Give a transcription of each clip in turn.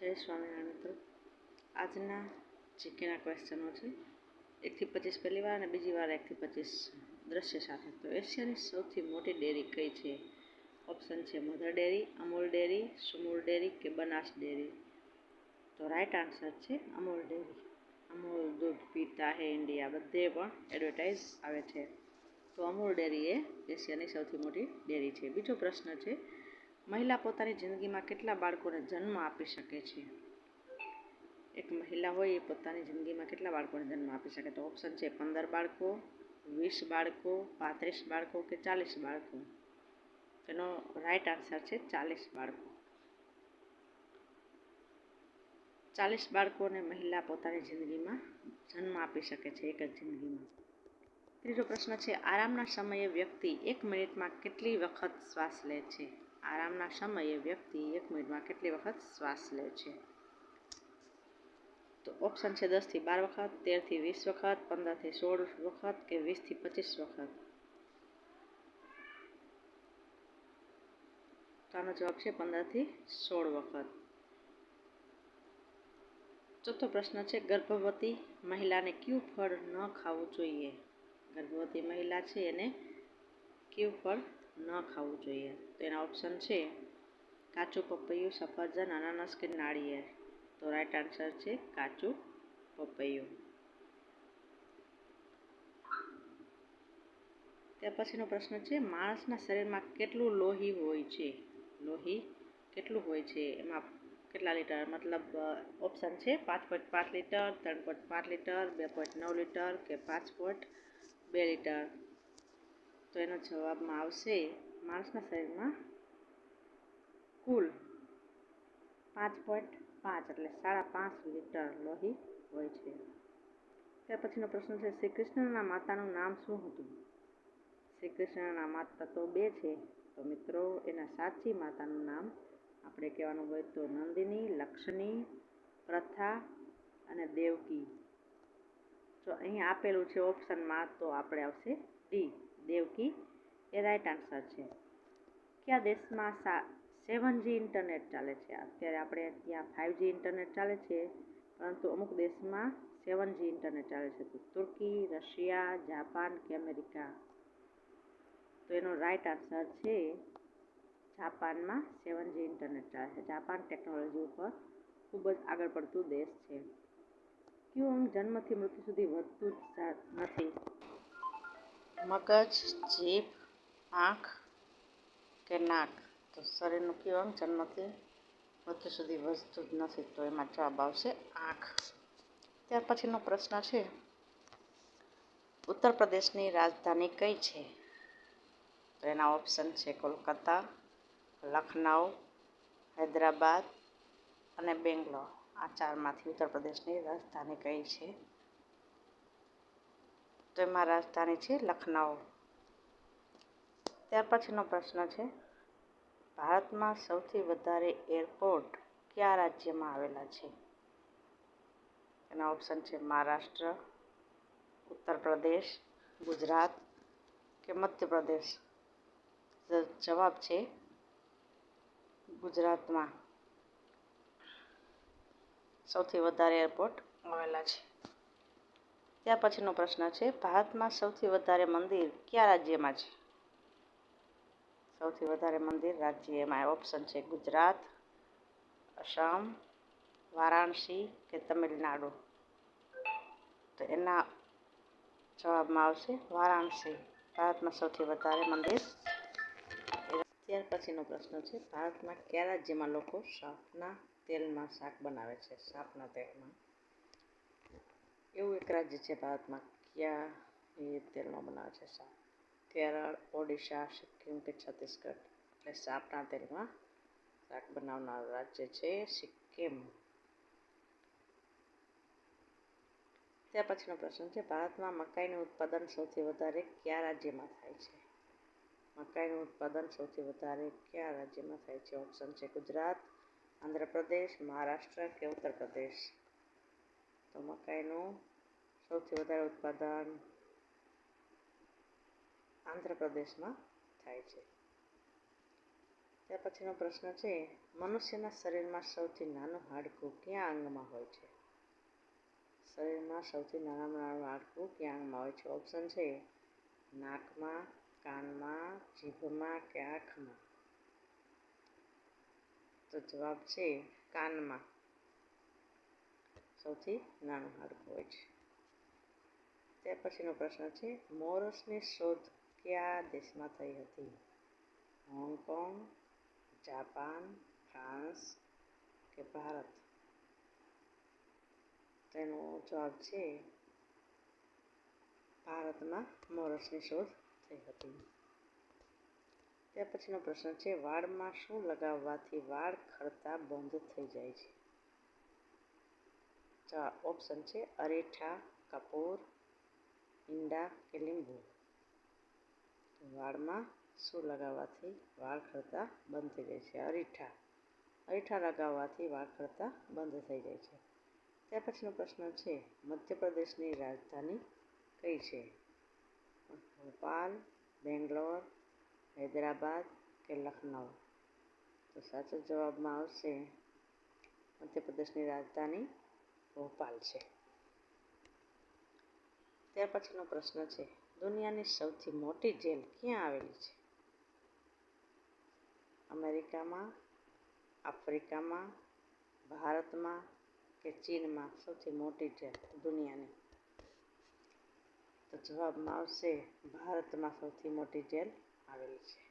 જય સ્વામિનારાયણ મિત્રો. આજના જીકેના ક્વેશ્ચનો છે, એકથી પચીસ પહેલી વાર અને બીજી વાર એકથી પચીસ દ્રશ્ય સાથે. તો એશિયાની સૌથી મોટી ડેરી કઈ છે? ઓપ્શન છે, mother dairy, Amul dairy, Sumul dairy કે બનાસ ડેરી? તો રાઈટ આન્સર છે, અમૂલ ડેરી. અમૂલ દૂધ પીતા હે ઇન્ડિયા બધે પણ એડવર્ટાઇઝ આવે છે. તો અમૂલ ડેરી એ એશિયાની સૌથી મોટી ડેરી છે. બીજો પ્રશ્ન છે મહિલા પોતાની જિંદગીમાં કેટલા બાળકોને જન્મ આપી શકે છે? એક મહિલા હોય એ પોતાની જિંદગીમાં કેટલા બાળકોને જન્મ આપી શકે? તો ઓપ્શન છે પંદર બાળકો, વીસ બાળકો, પાંત્રીસ બાળકો કે ચાલીસ બાળકો? તેનો રાઈટ આન્સર છે ચાલીસ બાળકો. ચાલીસ બાળકોને મહિલા પોતાની જિંદગીમાં જન્મ આપી શકે છે એક જ જિંદગીમાં. ત્રીજો પ્રશ્ન છે, આરામના સમયે વ્યક્તિ એક મિનિટમાં કેટલી વખત શ્વાસ લે છે? આરામના સમયે વ્યક્તિ એક મિનિટમાં કેટલી વખત શ્વાસ લે છે? તો ઓપ્શન છે દસથી બાર વખત, તેરથી વીસ વખત, પંદરથી સોળ વખત કે વીસથી પચીસ વખત? તો આનો જવાબ છે પંદરથી સોળ વખત. ચોથો પ્રશ્ન છે ગર્ભવતી મહિલાને કયું ફળ ન ખાવું જોઈએ? ગર્ભવતી મહિલા છે એને કયું ફળ ન ખાવું જોઈએ. તો એના ઓપ્શન છે, કાચું પપૈયું, સફરજન, અનાનસ કે નાળિયેર. તો રાઈટ આન્સર છે કાચું પપૈયું. ત્યાર પછીનો પ્રશ્ન છે, માણસના શરીરમાં કેટલું લોહી હોય છે? લોહી કેટલું હોય છે? એમાં કેટલા લીટર? મતલબ ઓપ્શન છે પાંચ પોઈન્ટ પાંચ લીટર, ત્રણ પોઈન્ટ પાંચ લીટર, બે પોઈન્ટ નવ લીટર કે પાંચ પોઈન્ટ બે લીટર. તો એનો જવાબમાં આવશે માણસના શરીરમાં કુલ પાંચ પોઈન્ટ પાંચ એટલે સાડા પાંચ લીટર લોહી હોય છે. ત્યાર પછીનો પ્રશ્ન છે, શ્રી કૃષ્ણના માતાનું નામ શું હતું? શ્રી કૃષ્ણના માતા તો બે છે, તો મિત્રો એના સાચી માતાનું નામ આપણે કહેવાનું હોય તો નંદિની, લક્ષ્મી, પ્રથા અને દેવકી. જો અહીં આપેલું છે ઓપ્શનમાં તો આપણે આવશે ડી. દેવકી, એ રાઈટ આન્સર છે. કયા દેશમાં સા સેવન જી ઇન્ટરનેટ ચાલે છે? અત્યારે આપણે ત્યાં ફાઇવ જી ઇન્ટરનેટ ચાલે છે, પરંતુ અમુક દેશમાં સેવન જી ઇન્ટરનેટ ચાલે છે. તુર્કી, રશિયા, જાપાન કે અમેરિકા? તો એનો રાઈટ આન્સર છે, જાપાનમાં સેવન જી ઇન્ટરનેટ ચાલે છે. જાપાન ટેકનોલોજી ઉપર ખૂબ જ આગળ પડતું દેશ છે. ક્યુ અંગ જન્મથી મૃત્યુ સુધી વધતું જ નથી? મગજ, જીભ, આંખ કે નાક. તો શરીરનું કયું અંગ? જન્મથી મૃત્યુ સુધી વધતું જ નથી. તો એમાં જવાબ આવશે આંખ. ત્યાર પછીનો પ્રશ્ન છે, ઉત્તર પ્રદેશની રાજધાની કઈ છે? તો એના ઓપ્શન છે કોલકાતા લખનઉ હૈદરાબાદ અને બેંગ્લોર. આ ચારમાંથી ઉત્તર પ્રદેશની રાજધાની કઈ છે? તો એમાં રાજધાની છે લખનઉ. ત્યાર પછીનો પ્રશ્ન છે, ભારતમાં સૌથી વધારે એરપોર્ટ કયા રાજ્યમાં આવેલા છે? એના ઓપ્શન છે મહારાષ્ટ્ર ઉત્તર પ્રદેશ ગુજરાત કે મધ્યપ્રદેશ? જવાબ છે ગુજરાતમાં. સૌથી વધારે એરપોર્ટ આવેલા છે. ત્યાર પછીનો પ્રશ્ન છે, ભારતમાં સૌથી વધારે મંદિર કયા રાજ્યમાં છે? સૌથી વધારે મંદિર રાજ્યમાં ઓપ્શન છે, ગુજરાત, આસામ, વારાણસી કે તમિલનાડુ? તો એના જવાબમાં આવશે વારાણસી. ભારતમાં સૌથી વધારે મંદિર ત્યાર પછીનો પ્રશ્ન છે, ભારતમાં કયા રાજ્યમાં લોકો સાપના તેલમાં શાક બનાવે છે? સાપના તેલમાં. એવું એક રાજ્ય છે ભારતમાં, ક્યાં એ તેલનો બનાવે છે શાક કેરળ, ઓડિશા, સિક્કિમ કે છત્તીસગઢ. એટલે સાપના તેલમાં શાક બનાવનાર રાજ્ય છે સિક્કિમ. ત્યાર પછીનો પ્રશ્ન છે, ભારતમાં મકાઈનું ઉત્પાદન સૌથી વધારે કયા રાજ્યમાં થાય છે? મકાઈનું ઉત્પાદન સૌથી વધારે કયા રાજ્યમાં થાય છે? ઓપ્શન છે ગુજરાત, આંધ્રપ્રદેશ, મહારાષ્ટ્ર કે ઉત્તર પ્રદેશ તો મકાઈનું સૌથી વધારે ઉત્પાદન આંધ્રપ્રદેશમાં થાય છે. ત્યાર પછીનો પ્રશ્ન છે, મનુષ્યના શરીરમાં સૌથી નાનું હાડકું ક્યાં અંગમાં હોય છે? શરીરમાં સૌથી નાનામાં નાનું હાડકું ક્યાં અંગમાં હોય છે? ઓપ્શન છે, નાકમાં, કાનમાં, જીભમાં કે આંખમાં? તો જવાબ છે, કાનમાં. સૌથી નાનું હાડકું હોય છે. ત્યાર પછીનો પ્રશ્ન છે, મોરસની શોધ કયા દેશમાં થઈ હતી? હોંગકોંગ, જાપાન, ફ્રાન્સ કે ભારત? તેનો જવાબ છે, ભારતમાં મોરસની શોધ થઈ હતી. ત્યાર પછીનો પ્રશ્ન છે, વાળમાં શું લગાવવાથી વાળ ખરતા બંધ થઈ જાય છે? ઓપ્શન છે અરેઠા, કપૂર, ઈંડા કે લીંબુ. વાળમાં શું લગાવવાથી વાળ ખરતા બંધ થઈ જાય છે? અરીઠા. અરીઠા લગાવવાથી વાળ ખરતા બંધ થઈ જાય છે. ત્યાર પછીનો પ્રશ્ન છે, મધ્યપ્રદેશની રાજધાની કઈ છે? ભોપાલ, બેંગ્લોર, હૈદરાબાદ કે લખનઉ? તો સાચો જવાબમાં આવશે મધ્યપ્રદેશની રાજધાની ભોપાલ છે. ત્યાર પછીનો પ્રશ્ન છે, દુનિયાની સૌથી મોટી જેલ ક્યાં આવેલી છે? અમેરિકામાં, આફ્રિકામાં, ભારતમાં કે ચીનમાં સૌથી મોટી જેલ દુનિયાની? તો જવાબમાં આવશે, ભારતમાં સૌથી મોટી જેલ આવેલી છે.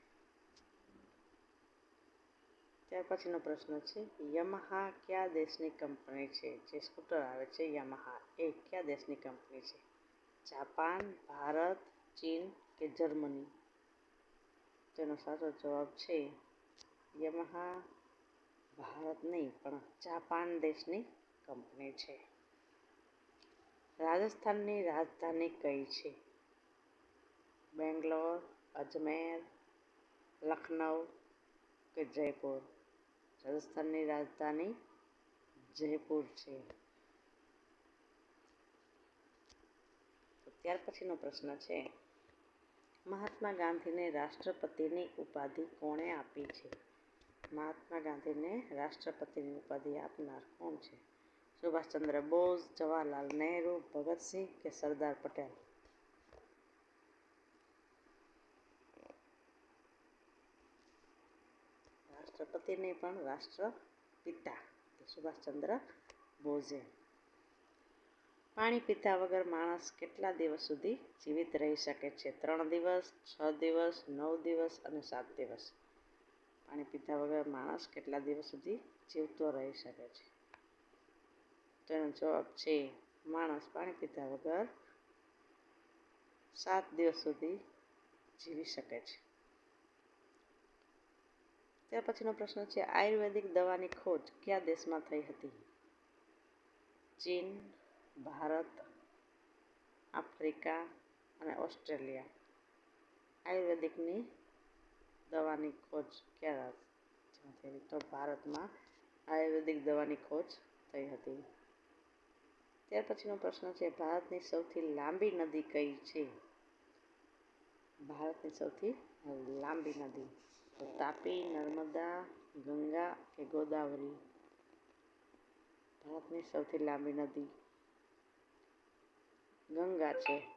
ત્યાર પછીનો પ્રશ્ન છે, યમહા કયા દેશની કંપની છે? જે સ્કૂટર આવે છે, યમહા. એ કયા દેશની કંપની છે? જાપાન, ભારત, ચીન કે જર્મની? તેનો સાચો જવાબ છે, યમહા ભારત નહીં, પણ જાપાન દેશની કંપની છે. રાજસ્થાનની રાજધાની કઈ છે? બેંગ્લોર, અજમેર લખનઉ કે જયપુર? રાજસ્થાનની રાજધાની જયપુર છે. ત્યાર પછીનો પ્રશ્ન છે, મહાત્મા ગાંધીને રાષ્ટ્રપતિની ઉપાધિ કોણે આપી છે? મહાત્મા ગાંધીને રાષ્ટ્રપતિની ઉપાધિ આપનાર કોણ છે? સુભાષચંદ્ર બોઝ, જવાહરલાલ નહેરુ, ભગતસિંહ કે સરદાર પટેલ? રાષ્ટ્રપતિને પણ રાષ્ટ્રપિતા સુભાષચંદ્ર બોઝે. પાણી પીતા વગર માણસ કેટલા દિવસ સુધી જીવિત રહી શકે છે? ત્રણ દિવસ, છ દિવસ, નવ દિવસ અને સાત દિવસ. પાણી પીતા વગર માણસ કેટલા દિવસ સુધી જીવતો રહી શકે છે? તો એનો જવાબ છે, માણસ પાણી પીતા વગર સાત દિવસ સુધી જીવી શકે છે. ત્યાર પછીનો પ્રશ્ન છે, આયુર્વેદિક દવાની ખોજ કયા દેશમાં થઈ હતી? ચીન, ભારત, આફ્રિકા અને ઓસ્ટ્રેલિયા. આયુર્વેદિકની દવાની ખોજ ક્યાં થઈ તો ભારતમાં આયુર્વેદિક દવાની ખોજ થઈ હતી. ત્યાર પછીનો પ્રશ્ન છે, ભારતની સૌથી લાંબી નદી કઈ છે? ભારતની સૌથી લાંબી નદી. તો તાપી, નર્મદા, ગંગા કે ગોદાવરી. ભારતની સૌથી લાંબી નદી. ગંગા છે.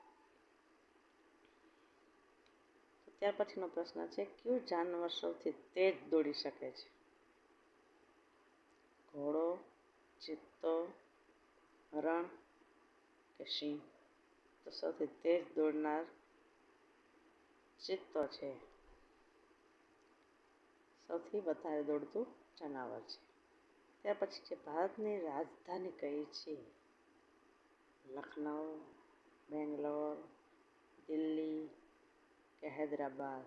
ત્યાર પછીનો પ્રશ્ન છે, કયું જાનવર સૌથી તેજ દોડી શકે છે? ઘોડો, ચિત્તો હરણ કે સિંહ? તો સૌથી તેજ દોડનાર ચિત્તો છે. સૌથી વધારે દોડતું જનાવર છે. ત્યાર પછી છે ભારતની રાજધાની કઈ છે? લખનઉ બેંગ્લોર, દિલ્હી કે હૈદરાબાદ?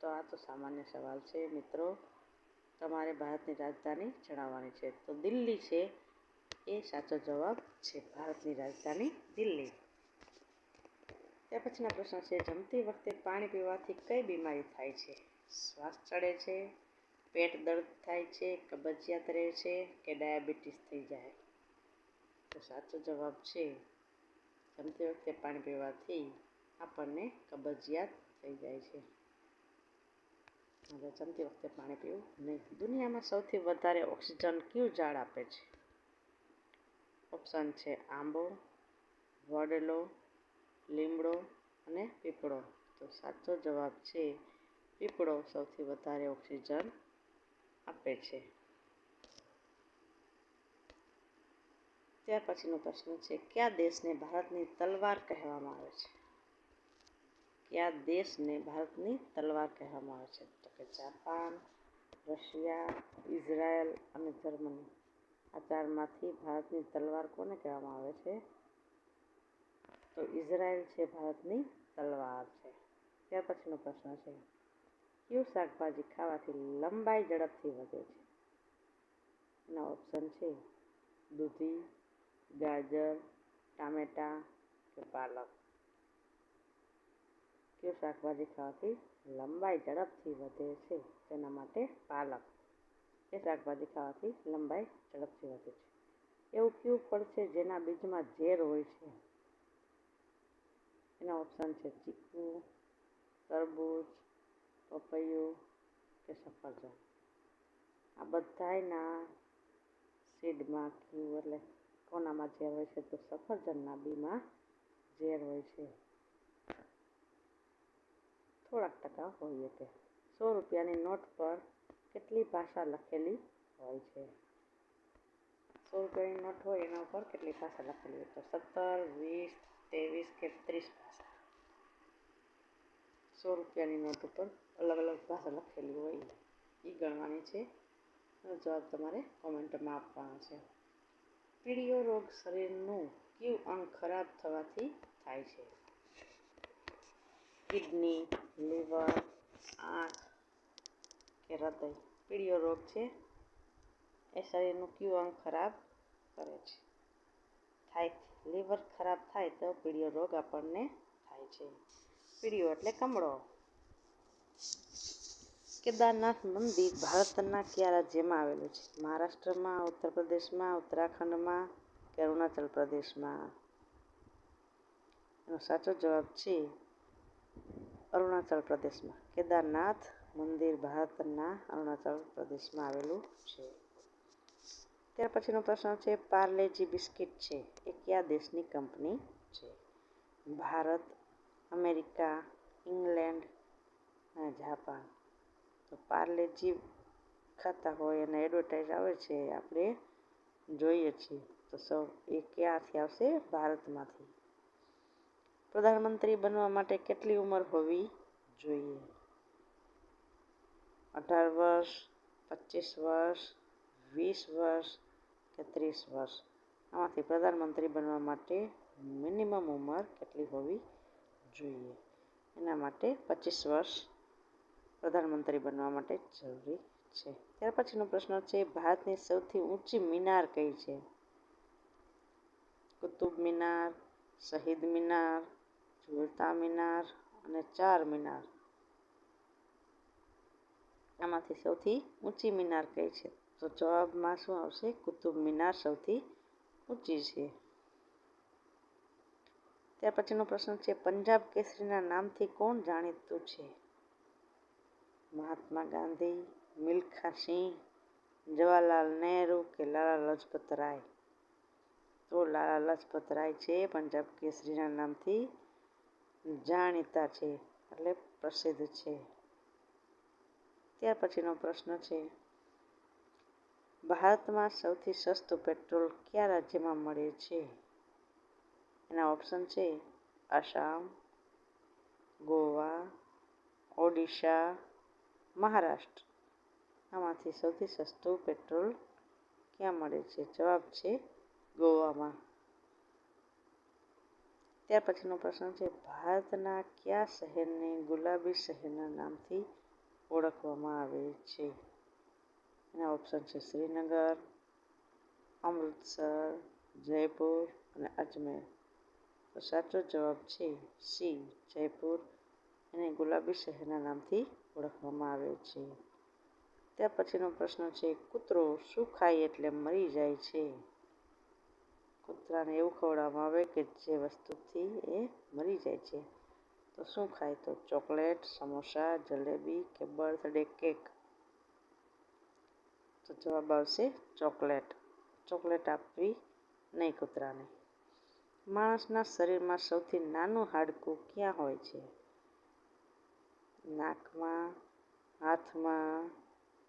તો આ તો સામાન્ય સવાલ છે મિત્રો. તમારે ભારતની રાજધાની જણાવવાની છે. તો દિલ્હી છે એ સાચો જવાબ છે ભારતની રાજધાની દિલ્હી. ત્યાર પછીના પ્રશ્ન છે, જમતી વખતે પાણી પીવાથી કઈ બીમારી થાય છે? શ્વાસ ચડે છે પેટ દર્દ થાય છે, કબજિયાત રહે છે કે ડાયાબિટીસ થઈ જાય? તો સાચો જવાબ છે, જમતી વખતે પાણી પીવાથી આપણને કબજિયાત થઈ જાય છે. હવે જમતી વખતે પાણી પીવું નહીં. દુનિયામાં સૌથી વધારે ઓક્સિજન કયું ઝાડ આપે છે? ઓપ્શન છે આંબો, વડલો, લીમડો અને પીપળો. તો સાચો જવાબ છે, પીપળો સૌથી વધારે ઓક્સિજન આપે છે. ત્યાર પછીનો પ્રશ્ન છે, કયા દેશને ભારતની તલવાર કહેવામાં આવે છે? કયા દેશને ભારતની તલવાર કહેવામાં આવે છે? તો કે જાપાન, રશિયા, ઇઝરાયલ અને જર્મની. આ ચારમાંથી ભારતની તલવાર કોને કહેવામાં આવે છે? તો ઇઝરાયલ છે ભારતની તલવાર છે. ત્યાર પછીનો પ્રશ્ન છે કયું શાકભાજી ખાવાથી લંબાઈ ઝડપથી વધે છે. એના ઓપ્શન છે દૂધી, ગાજર, ટામેટાં કે પાલક. કયું શાકભાજી ખાવાથી લંબાઈ ઝડપથી વધે છે. તેના માટે પાલક. એ શાકભાજી ખાવાથી લંબાઈ ઝડપથી વધે છે. એવું કયું ફળ છે જેના બીજમાં ઝેર હોય છે. એના ઓપ્શન છે ચીકુ, તરબૂચ પપૈયું કે સફરજન. આ બધાયના સીડમાં કયું એટલે કોનામાં ઝેર હોય છે તો સફરજનના બીમાં ઝેર હોય છે. થોડાક ટકા હોય તે સો રૂપિયાની નોટ પર કેટલી ભાષા લખેલી હોય છે? સો રૂપિયાની નોટ હોય એના ઉપર કેટલી ભાષા લખેલી હોય? તો સત્તર, વીસ, ત્રેવીસ કે ત્રીસ ભાષા. સો રૂપિયાની નોટ ઉપર અલગ અલગ ભાષા લખેલી હોય એ ગણવાની છે. જવાબ તમારે કોમેન્ટમાં આપવાનો છે. પીળીઓ રોગ શરીરનું કયું અંગ ખરાબ થવાથી થાય છે? કિડની, લીવર, આંખ કે હૃદય? પીળીઓ રોગ છે. એ શરીરનું કયું અંગ ખરાબ કરે છે? થાય. લીવર ખરાબ થાય તો પીળીઓ રોગ આપણને થાય છે. પીળીઓ એટલે કમળો. કેદારનાથ મંદિર ભારતના કયા રાજ્યમાં આવેલું છે? મહારાષ્ટ્રમાં ઉત્તર પ્રદેશમાં ઉત્તરાખંડમાં કે અરુણાચલ પ્રદેશમાં? એનો સાચો જવાબ છે અરુણાચલ પ્રદેશમાં. કેદારનાથ મંદિર ભારતના અરુણાચલ પ્રદેશમાં આવેલું છે. ત્યાર પછીનો પ્રશ્ન છે, પાર્લેજી બિસ્કિટ છે. એ કયા દેશની કંપની છે? ભારત અમેરિકા, ઇંગ્લેન્ડ અને જાપાન. તો પાર્લેજી ખાતા હોય અને એડવર્ટાઇઝ આવે છે આપણે જોઈએ છીએ. તો સૌ એ ક્યાંથી આવશે? ભારતમાંથી. પ્રધાનમંત્રી બનવા માટે કેટલી ઉંમર હોવી જોઈએ? અઢાર વર્ષ, પચીસ વર્ષ, વીસ વર્ષ કે ત્રીસ વર્ષ? આમાંથી પ્રધાનમંત્રી બનવા માટે મિનિમમ ઉંમર કેટલી હોવી જોઈએ. એના માટે પચીસ વર્ષ પ્રધાનમંત્રી બનવા માટે જરૂરી છે. ત્યાર પછીનો પ્રશ્ન છે, ભારતની સૌથી ઊંચી મિનાર કઈ છે? કુતુબ મિનાર, શહીદ મિનાર ઝુલતા મિનાર અને ચાર મિનાર. આમાંથી સૌથી ઊંચી મિનાર કઈ છે? તો જવાબમાં શું આવશે? કુતુબ મિનાર સૌથી ઊંચી છે. ત્યાર પછીનો પ્રશ્ન છે, પંજાબ કેસરીના નામથી કોણ જાણીતું છે? મહાત્મા ગાંધી, મિલ્ખા સિંહ, જવાહરલાલ નહેરુ કે લાલા લજપત રાય? તો લાલા લજપત રાય છે, પંજાબ કેસરીના નામથી જાણીતા છે, એટલે પ્રસિદ્ધ છે. ત્યાર પછીનો પ્રશ્ન છે, ભારતમાં સૌથી સસ્તું પેટ્રોલ કયા રાજ્યમાં મળે છે? એના ઓપ્શન છે. આસામ, ગોવા, ઓડિશા, મહારાષ્ટ્ર. આમાંથી સૌથી સસ્તું પેટ્રોલ ક્યાં મળે છે? જવાબ છે ગોવામાં. ત્યાર પછીનો પ્રશ્ન છે, ભારતના કયા શહેરને ગુલાબી શહેરના નામથી ઓળખવામાં આવે છે? એના ઓપ્શન છે શ્રીનગર, અમૃતસર, જયપુર અને અજમેર. તો સાચો જવાબ છે સી, જયપુર એને ગુલાબી શહેરના નામથી ઓળખવામાં આવે છે. ત્યાર પછીનો પ્રશ્ન છે, કૂતરો શું ખાય એટલે મરી જાય છે? કૂતરાને એવું ખવડાવવામાં આવે કે જે વસ્તુથી એ મરી જાય છે. તો શું ખાય? તો ચોકલેટ, સમોસા, જલેબી કે બર્થડે કેક? તો જવાબ આવશે ચોકલેટ. ચોકલેટ આપવી નહીં કૂતરાને. માણસના શરીરમાં સૌથી નાનું હાડકું ક્યાં હોય છે? નાકમાં, હાથમાં,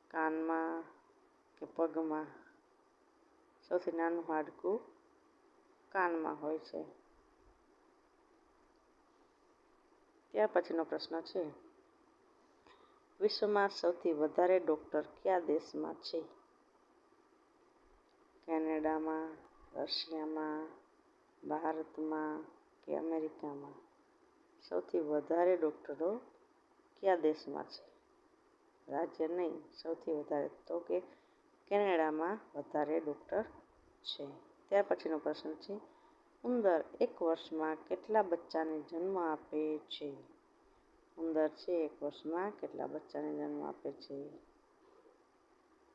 કાનમાં કે પગમાં? સૌથી નાનું હાડકું કાનમાં હોય છે. ત્યાર પછીનો પ્રશ્ન છે. વિશ્વમાં સૌથી વધારે ડૉક્ટર કયા દેશમાં છે? કેનેડામાં, રશિયામાં ભારતમાં કે અમેરિકામાં સૌથી વધારે ડૉક્ટરો કયા દેશમાં છે? રાજ્ય નહીં, સૌથી વધારે. તો કે કેનેડામાં વધારે ડૉક્ટર છે. ત્યાર પછીનો પ્રશ્ન છે, ઉંદર એક વર્ષમાં કેટલા બચ્ચાને જન્મ આપે છે? ઉંદર છે એક વર્ષમાં કેટલા બચ્ચાને જન્મ આપે છે?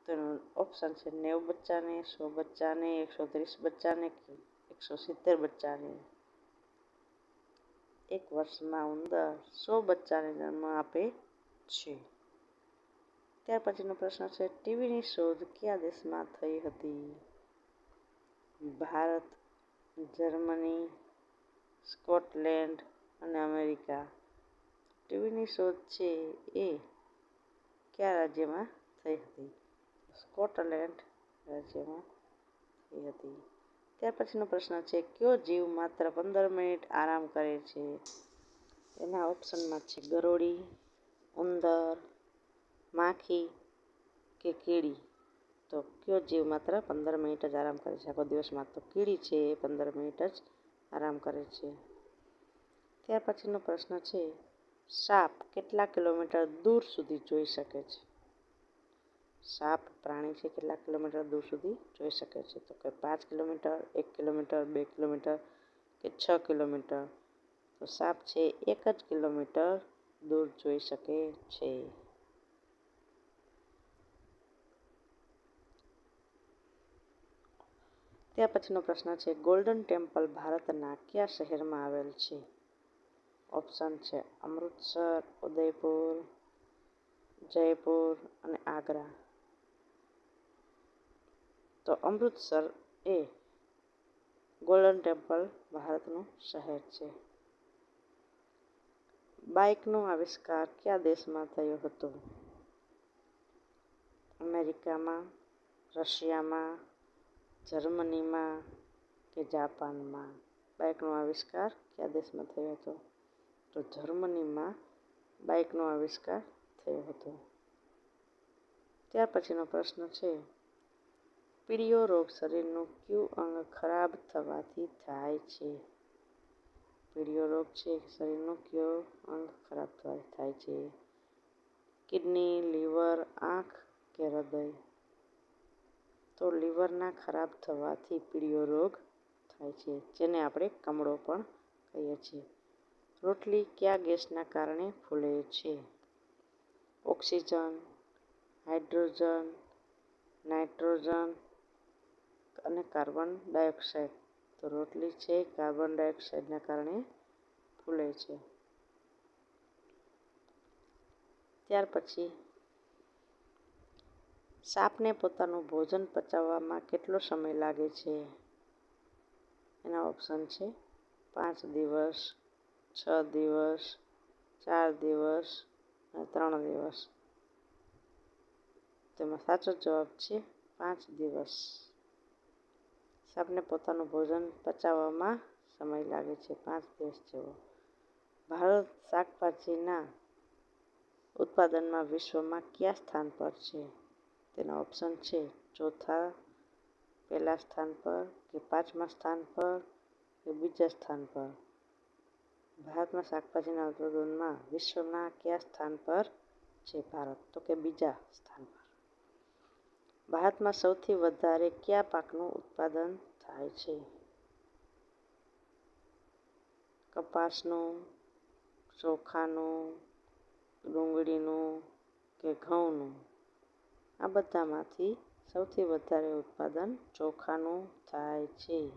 તેનો ઓપ્શન છે નેવું બચ્ચાને, સો બચ્ચાને, એકસો ત્રીસ બચ્ચાને એકસો સિત્તેર બચ્ચાને. એક વર્ષમાં ઉંદર સો બચ્ચાને જન્મ આપે છે. ત્યાર પછીનો પ્રશ્ન છે, ટીવીની શોધ કયા દેશમાં થઈ હતી? ભારત, જર્મની, સ્કોટલેન્ડ અને અમેરિકા. ટીવીની શોધ છે એ કયા રાજ્યમાં થઈ હતી? સ્કોટલેન્ડ રાજ્યમાં થઈ હતી. ત્યાર પછીનો પ્રશ્ન છે, કયો જીવ માત્ર પંદર મિનિટ આરામ કરે છે? એના ઓપ્શનમાં છે, ગરોળી, ઉંદર, માખી કે કીડી તો કયો જીવ માત્ર પંદર મિનિટ જ આરામ કરે છે? આખો દિવસમાં તો કીડી છે, એ પંદર મિનિટ જ આરામ કરે છે. ત્યાર પછીનો પ્રશ્ન છે, સાપ કેટલા કિલોમીટર દૂર સુધી જોઈ શકે છે? સાપ, પ્રાણી છે કેટલા કિલોમીટર દૂર સુધી જોઈ શકે છે. તો કે પાંચ કિલોમીટર, એક કિલોમીટર, બે કિલોમીટર કે છ કિલોમીટર? તો સાપ છે એક જ કિલોમીટર દૂર જોઈ શકે છે. ત્યાર પછીનો પ્રશ્ન છે ગોલ્ડન ટેમ્પલ ભારતના કયા શહેરમાં આવેલ છે? ઓપ્શન છે, અમૃતસર, ઉદયપુર, જયપુર અને આગ્રા. તો અમૃતસર એ ગોલ્ડન ટેમ્પલ ભારતનું શહેર છે. બાઇકનો આવિષ્કાર કયા દેશમાં થયો હતો? અમેરિકામાં, રશિયામાં, જર્મનીમાં કે જાપાનમાં? બાઇકનો આવિષ્કાર કયા દેશમાં થયો હતો? તો જર્મનીમાં બાઇકનો આવિષ્કાર થયો હતો. ત્યાર પછીનો પ્રશ્ન છે પીળિયો રોગ શરીરનું કયું અંગ ખરાબ થવાથી થાય છે? પીળિયો રોગ છે, શરીરનું કયો અંગ ખરાબ થવાથી થાય છે? કિડની, લીવર, આંખ કે હૃદય? તો લીવરના ખરાબ થવાથી પીળિયો રોગ થાય છે, જેને આપણે કમળો પણ કહીએ છીએ. રોટલી કયા ગેસના કારણે ફૂલે છે? ઓક્સિજન, હાઇડ્રોજન, નાઇટ્રોજન અને કાર્બન ડાયોક્સાઇડ. તો રોટલી છે કાર્બન ડાયોક્સાઇડના કારણે ફૂલે છે. ત્યાર પછી સાપને પોતાનું ભોજન પચાવવામાં કેટલો સમય લાગે છે? એના ઓપ્શન છે પાંચ દિવસ, છ દિવસ, ચાર દિવસ અને ત્રણ દિવસ. તેમાં સાચો જવાબ છે પાંચ દિવસ. સાપને પોતાનું ભોજન પચાવવામાં સમય લાગે છે. પાંચ દિવસ જેવો. ભારત શાકભાજીના ઉત્પાદનમાં વિશ્વમાં કયા સ્થાન પર છે? તેના ઓપ્શન છે ચોથા, પહેલા સ્થાન પર કે પાંચમા સ્થાન પર કે બીજા સ્થાન પર? ભારતમાં શાકભાજીના ઉત્પાદનમાં વિશ્વના કયા સ્થાન પર છે? ભારત તો કે બીજા સ્થાન પર. ભારતમાં સૌથી વધારે કયા પાકનું ઉત્પાદન થાય છે? કપાસનું, ચોખાનું, ડુંગળીનું કે ઘઉંનું? આ બધામાંથી સૌથી વધારે ઉત્પાદન ચોખાનું થાય છે.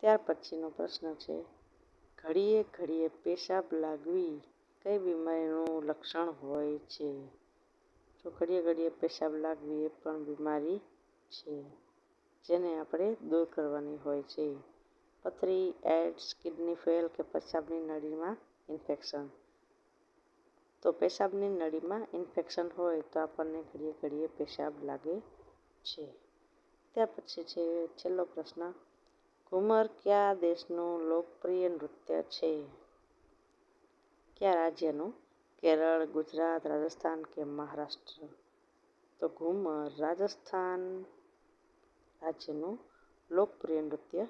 ત્યાર પછીનો પ્રશ્ન છે, ઘડીએ ઘડીએ પેશાબ લાગવી કઈ બીમારીનું લક્ષણ હોય છે? જો ઘડીએ ઘડીએ પેશાબ લાગવી એ પણ બીમારી છે જેને આપણે દૂર કરવાની હોય છે. પથરી, એડ્સ કિડની ફેલ કે પેશાબની નળીમાં ઇન્ફેક્શન. તો પેશાબની નળીમાં ઇન્ફેક્શન હોય તો આપણને ઘડીએ ઘડીએ પેશાબ લાગે છે. ત્યાર પછી છે છેલ્લો પ્રશ્ન ઘૂમર કયા દેશનું લોકપ્રિય નૃત્ય છે? કયા રાજ્યનું? કેરળ, ગુજરાત, રાજસ્થાન કે મહારાષ્ટ્ર? તો ઘુમર રાજસ્થાન રાજ્યનું લોકપ્રિય નૃત્ય